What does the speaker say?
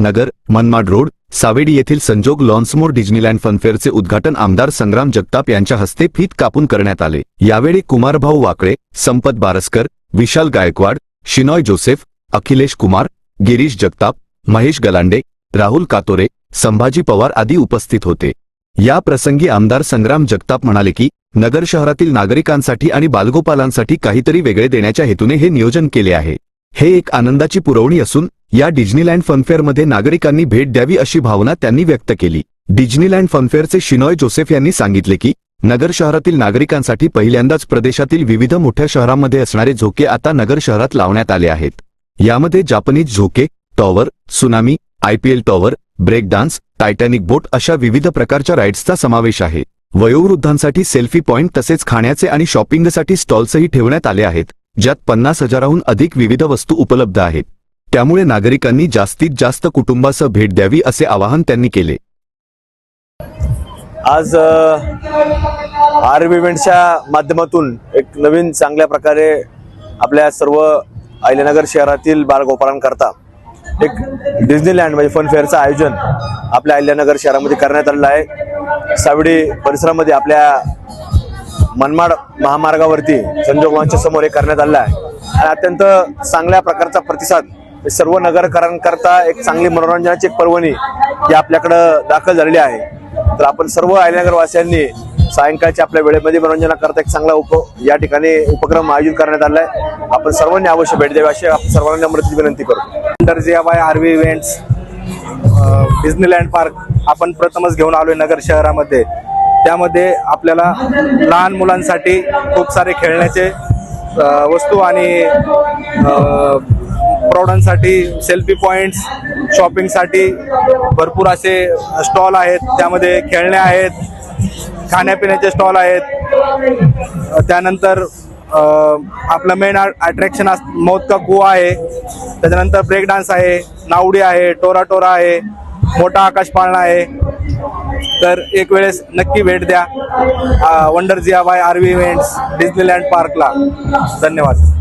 Nagar Manmad road Savedi येथील संजोग लॉन्समोर डिज्नीलँड फनफेअरचे उद्घाटन आमदार संग्राम जगताप यांच्या हस्ते फीत कापून करण्यात आले. यावेळी कुमारभाऊ वाकळे संपत बारसकर विशाल गायकवाड शिनॉय जोसेफ अखिलेश कुमार गिरीश जगताप महेश गलांडे राहुल कातोरे संभाजी पवार आदी उपस्थित होते. या प्रसंगी आमदार संग्राम जगताप म्हणाले की नगर शहरातील नागरिकांसाठी आणि बालगोपालांसाठी काहीतरी वेगळे देण्याच्या हेतूने हे नियोजन केले आहे. हे एक आनंदाची पुरवणी असून या डिज्नीलँड फनफेअरमध्ये नागरिकांनी भेट द्यावी अशी भावना त्यांनी व्यक्त केली. डिज्नीलँड फनफेअरचे शिनॉय जोसेफ यांनी सांगितले की नगर शहरातील नागरिकांसाठी पहिल्यांदाच प्रदेशातील विविध मोठ्या शहरांमध्ये असणारे झोके आता नगर शहरात लावण्यात आले आहेत. यामध्ये जापनीज झोके tower tsunami IPL tower break dance Titanic boat अशा विविध प्रकारच्या राईड्सचा समावेश आहे. वयोवृद्धांसाठी सेल्फी पॉइंट तसेच खाण्याचे आणि शॉपिंगसाठी स्टॉल्सही ठेवण्यात आले आहेत ज्यात पन्नास हजाराहून अधिक विविध वस्तू उपलब्ध आहेत. त्यामुळे नागरिकांनी जास्तीत जास्त कुटुंबासह भेट द्यावी असे आवाहन त्यांनी केले. आज आर इव्हेंटच्या माध्यमातून एक नवीन चांगल्या प्रकारे आपल्या सर्व अहिल्यानगर शहरातील बालगोपाळांकरता एक डिझनीलँड म्हणजे फनफेअरचं आयोजन आपल्या अहिल्यानगर शहरामध्ये करण्यात आलेलं आहे. सावडी परिसरामध्ये आपल्या मनमाड महामार्गावरती संजोगवांच्या समोर हे करण्यात आलेलं आहे. आणि अत्यंत चांगल्या प्रकारचा प्रतिसाद सर्व नगरकरांकरता एक चांगली मनोरंजनाची एक पर्वणी ही आपल्याकडं दाखल झालेली आहे. तर आपण सर्व अहिल्यानगरवासियांनी सायंकाळच्या आपल्या वेळेमध्ये मनोरंजनाकरता एक चांगला उप या ठिकाणी उपक्रम आयोजित करण्यात आला आहे आपण सर्वांनी अवश्य भेट द्यावी अशी आपण सर्वांना नम्रतेची विनंती करतो. Under J by R events Disneyland park आपण प्रथमच घेऊन आलोय नगर शहरामध्ये. त्यामध्ये आपल्याला लहान मुलांसाठी खूप सारे खेळण्याचे वस्तू आणि प्रौढांसाठी सेल्फी पॉईंट्स शॉपिंगसाठी भरपूर असे स्टॉल आहेत. त्यामध्ये खेळणे आहेत खाण्यापिण्याचे स्टॉल आहेत. त्यानंतर आपलं मेन अट्रॅक्शन अस मौत का कुवा आहे. त्याच्यानंतर ब्रेक डान्स आहे नावडी आहे टोरा टोरा आहे मोठा आकाश पाळणा आहे. तर एक वेळेस नक्की भेट द्या. Wonder Jiya by R events Disneyland पार्कला धन्यवाद.